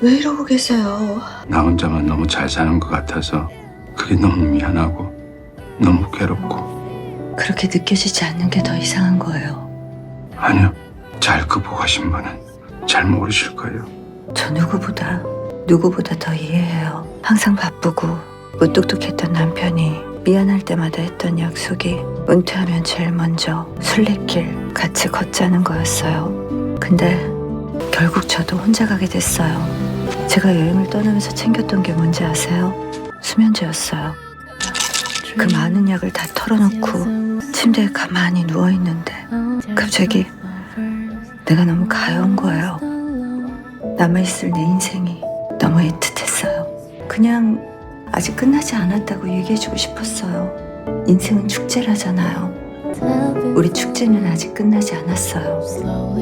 왜 이러고 계세요? 나 혼자만 너무 잘 사는 것 같아서 그게 너무 미안하고 너무 괴롭고 그렇게 느껴지지 않는 게 더 이상한 거예요. 아니요 잘 극복하신 분은 잘 모르실 거예요 저 누구보다 누구보다 더 이해해요. 항상 바쁘고 무뚝뚝했던 남편이 미안할 때마다 했던 약속이 은퇴하면 제일 먼저 순례길 같이 걷자는 거였어요. 근데 결국 저도 혼자 가게 됐어요. 제가 여행을 떠나면서 챙겼던 게 뭔지 아세요? 수면제였어요. 그 많은 약을 다 털어놓고 침대에 가만히 누워 있는데 갑자기 내가 너무 가여운 거예요. 남아있을 내 인생이 너무 애틋했어요. 그냥 아직 끝나지 않았다고 얘기해주고 싶었어요. 인생은 축제라잖아요. 우리 축제는 아직 끝나지 않았어요.